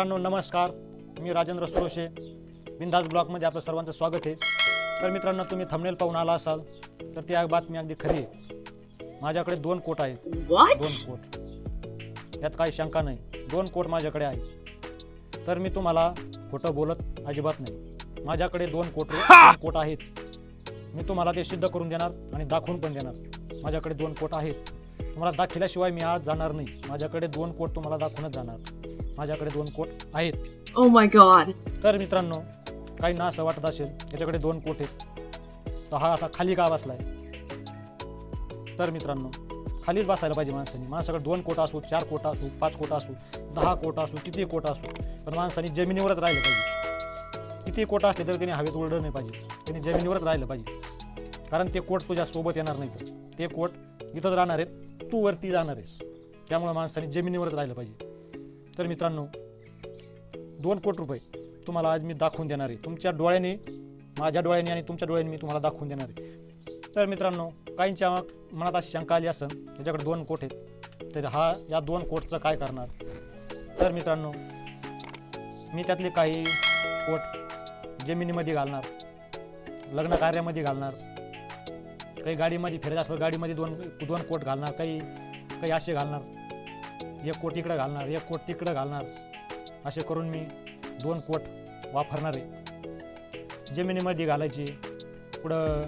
मित्रांनो नमस्कार. मी राजेंद्र सुरोशे. बिंदास ब्लॉकमध्ये आपलं सर्वांचं स्वागत आहे. तर मित्रांनो तुम्ही थंबनेल पाहून आला असाल तर ती बातमी अगदी खरी आहे. माझ्याकडे दोन कोट आहेत? दोन कोट. यात काही शंका नाही. दोन कोट माझ्याकडे आहेत. तर मी तुम्हाला खोटं बोलत अजिबात नाही. माझ्याकडे दोन कोट दोन कोट आहेत. मी तुम्हाला ते सिद्ध करून देणार आणि दाखवून पण देणार. माझ्याकडे दोन कोट आहेत. तुम्हाला दाखिल्याशिवाय मी आज जाणार नाही. माझ्याकडे दोन कोट तुम्हाला दाखवूनच जाणार. माझ्याकडे दोन कोट आहेत. Oh my god. तर मित्रांनो काही ना असं वाटत असेल याच्याकडे दोन कोट आहेत. तर हा आता खाली का बसलाय? तर मित्रांनो खालीच बसायला पाहिजे माणसाने. माणसाकडे दोन कोट असू चार कोट असू पाच कोट असू दहा कोट असू किती कोट असू पण माणसाने जमिनीवरच राहिलं पाहिजे. किती कोट असले तरी त्याने हवेत उडलं नाही पाहिजे. त्याने जमिनीवरच राहिलं पाहिजे. कारण ते कोट तुझ्या सोबत येणार नाही तर ते कोट इथंच राहणार आहेत तू वरती जाणार आहेस. त्यामुळे माणसाने जमिनीवरच राहिलं पाहिजे. तर मित्रांनो दोन कोटी रुपये तुम्हाला आज मी दाखवून देणार आहे. तुमच्या डोळ्याने माझ्या डोळ्याने आणि तुमच्या डोळ्याने मी तुम्हाला दाखवून देणार आहे. तर मित्रांनो काहींच्या मनात अशी शंका आली असेल त्याच्याकडे दोन कोट आहेत तर हा या दोन कोटचं काय करणार? तर मित्रांनो मी त्यातले काही कोट जमिनीमध्ये घालणार लग्न कार्यामध्ये घालणार काही गाडीमध्ये फिरत असलं गाडीमध्ये दोन दोन कोट घालणार काही काही असे घालणार. एक कोट इकडं घालणार एक कोट तिकडं घालणार. असे करून मी दोन कोट वापरणार आहे. जमिनीमध्ये घालायची. पुढं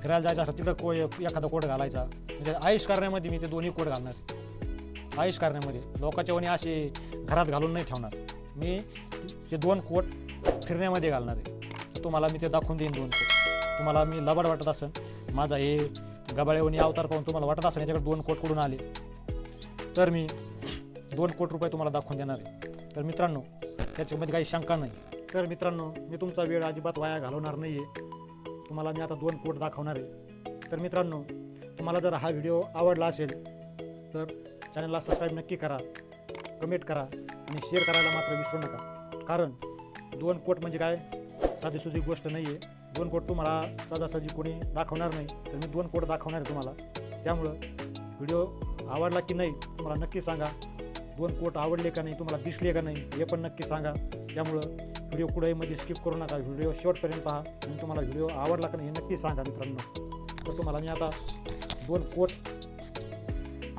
फिरायला जायचं असं तिकडं को एखादा कोट घालायचा. म्हणजे आयुष करण्यामध्ये मी ते दोन्ही कोट घालणार आयुष करण्यामध्ये. लोकांच्या वणी असे घरात घालून नाही ठेवणार. मी ते दोन कोट फिरण्यामध्ये घालणार आहे. तर तुम्हाला मी ते दाखवून देईन दोन कोट. तुम्हाला मी लबाड वाटत असेल माझा हे गबाळेवणी अवतार पाहून तुम्हाला वाटत असेल याच्याकडे दोन कोट कुठून आले. तर मी दोन कोटी रुपये तुम्हाला दाखवून देणार आहे. तर मित्रांनो त्याच्यामध्ये काही शंका नाही. तर मित्रांनो मी तुमचा वेळ अजिबात वाया घालवणार नाही आहे तुम्हाला मी आता दोन कोट दाखवणार आहे. तर मित्रांनो तुम्हाला जर हा व्हिडिओ आवडला असेल तर चॅनलला सबस्क्राईब नक्की करा कमेंट करा आणि शेअर करायला मात्र विसरू नका. कारण दोन कोट म्हणजे काय? साधीसुधी गोष्ट नाही आहे दोन कोट तुम्हाला सहजासहजी कोणी दाखवणार नाही. तर मी दोन कोट दाखवणार आहे तुम्हाला. त्यामुळं व्हिडिओ आवडला की नाही तुम्हाला नक्की सांगा. दोन कोट आवडले का नाही तुम्हाला दिसले का नाही हे पण नक्की सांगा. त्यामुळं व्हिडिओ कुठेही मध्ये स्किप करू नका. व्हिडिओ शेवटपर्यंत पहा. आणि तुम्हाला व्हिडिओ आवडला का नाही हे नक्की सांगा मित्रांनो. तर तुम्हाला मी आता दोन कोट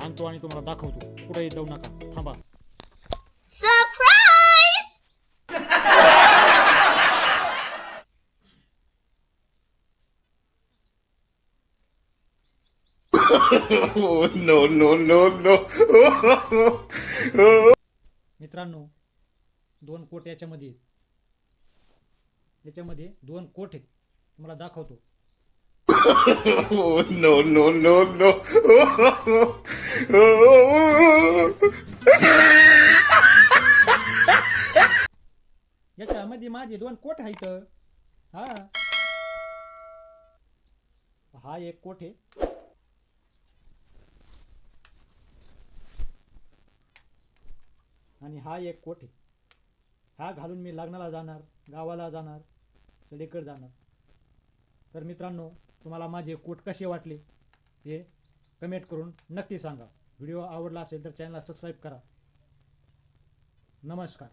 आणतो आणि तुम्हाला दाखवतो. कुठेही जाऊ नका. थांबा. No, no, no. Oh, मित्रांनो दोन कोट याच्यामध्ये. याच्यामध्ये दोन कोट आहेत तुम्हाला दाखवतो no, no, no. Oh, याच्यामध्ये माझे दोन कोट आहेत हा हा एक कोट आहे आणि हा एक कोट आहे. हा घालून मी लग्नाला जाणार गावाला जाणार सगळीकडे जाणार. तर मित्रांनो तुम्हाला माझे कोट कसे वाटले हे कमेंट करून नक्की सांगा. व्हिडिओ आवडला असेल तर चॅनलला सबस्क्राईब करा. नमस्कार.